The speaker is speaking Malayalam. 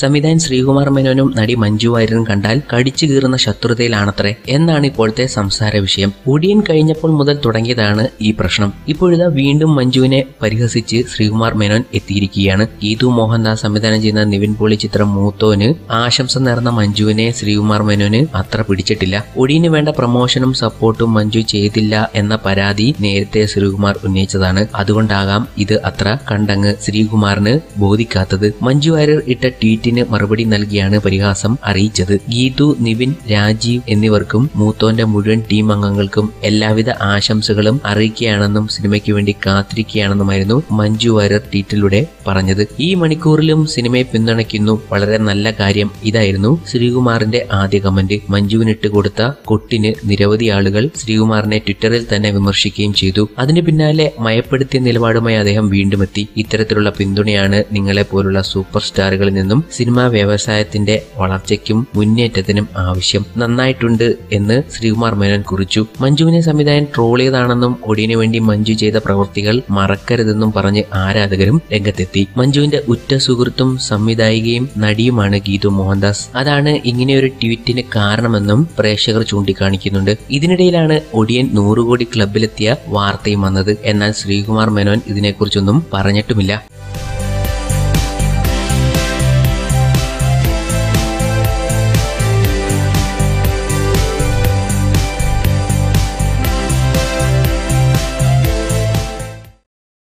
സംവിധായകൻ ശ്രീകുമാർ മേനോനും നടി മഞ്ജു വാര്യരും കണ്ടാൽ കടിച്ചു കീറുന്ന ശത്രുതയിലാണത്രേ എന്നാണ് ഇപ്പോഴത്തെ സംസാര വിഷയം. ഒടിയൻ കഴിഞ്ഞപ്പോൾ മുതൽ തുടങ്ങിയതാണ് ഈ പ്രശ്നം. ഇപ്പോഴിതാ വീണ്ടും മഞ്ജുവിനെ പരിഹസിച്ച് ശ്രീകുമാർ മേനോൻ എത്തിയിരിക്കുകയാണ്. ഗീതു മോഹൻദാസ് സംവിധാനം ചെയ്യുന്ന നിവിൻ പോളി ചിത്രം മൂത്തോന് ആശംസ നേർന്ന മഞ്ജുവിനെ ശ്രീകുമാർ മേനോന് അത്ര പിടിച്ചിട്ടില്ല. ഒടിയന് വേണ്ട പ്രമോഷനും സപ്പോർട്ടും മഞ്ജു ചെയ്തില്ല എന്ന പരാതി നേരത്തെ ശ്രീകുമാർ ഉന്നയിച്ചതാണ്. അതുകൊണ്ടാകാം ഇത് അത്ര കണ്ടങ്ങ് ശ്രീകുമാറിന് ബോധിക്കാത്തത്. മഞ്ജു വാര്യർ ഇട്ട ട്വീറ്റിന് മറുപടി നൽകിയാണ് പരിഹാസം അറിയിച്ചത്. ഗീതു നിവിൻ രാജീവ് എന്നിവർക്കും മൂത്തോന്റെ മുഴുവൻ ടീം അംഗങ്ങൾക്കും എല്ലാവിധ ആശംസകളും അറിയിക്കുകയാണെന്നും സിനിമയ്ക്ക് വേണ്ടി കാത്തിരിക്കുകയാണെന്നുമായിരുന്നു മഞ്ജു വാര്യർ ട്വീറ്റിലൂടെ പറഞ്ഞത്. ഈ മണിക്കൂറിലും സിനിമയെ പിന്തുണയ്ക്കുന്നു വളരെ നല്ല കാര്യം ഇതായിരുന്നു ശ്രീകുമാറിന്റെ ആദ്യ കമന്റ്. മഞ്ജുവിനിട്ട് കൊടുത്ത കൊട്ടിന് നിരവധി ആളുകൾ ശ്രീകുമാറിനെ ട്വിറ്ററിൽ തന്നെ വിമർശിക്കുകയും ചെയ്തു. അതിന് പിന്നാലെ മയപ്പെടുത്തിയ നിലപാടുമായി അദ്ദേഹം വീണ്ടും എത്തി. ഇത്തരത്തിലുള്ള പിന്തുണയാണ് നിങ്ങളെ പോലുള്ള സൂപ്പർ സ്റ്റാറുകളിൽ നിന്നും സിനിമാ വ്യവസായത്തിന്റെ വളർച്ചയ്ക്കും മുന്നേറ്റത്തിനും ആവശ്യം നന്നായിട്ടുണ്ട് എന്ന് ശ്രീകുമാർ മേനോൻ കുറിച്ചു. മഞ്ജുവിനെ സംവിധായകൻ ട്രോൾ ചെയ്താണെന്നും ഒടിയനു വേണ്ടി മഞ്ജു ചെയ്ത പ്രവൃത്തികൾ മറക്കരുതെന്നും പറഞ്ഞ് ആരാധകരും രംഗത്തെത്തി. മഞ്ജുവിന്റെ ഉറ്റ സുഹൃത്തും സംവിധായികയും നടിയുമാണ് ഗീതു മോഹൻദാസ്. അതാണ് ഇങ്ങനെയൊരു ട്വീറ്റിന് കാരണമെന്നും പ്രേക്ഷകർ ചൂണ്ടിക്കാണിക്കുന്നുണ്ട്. ഇതിനിടയിലാണ് ഒടിയൻ നൂറുകോടി ക്ലബിലെത്തിയ വാർത്തയും വന്നത്. എന്നാൽ ശ്രീകുമാർ മേനോൻ ഇതിനെക്കുറിച്ചൊന്നും പറഞ്ഞിട്ടുമില്ല.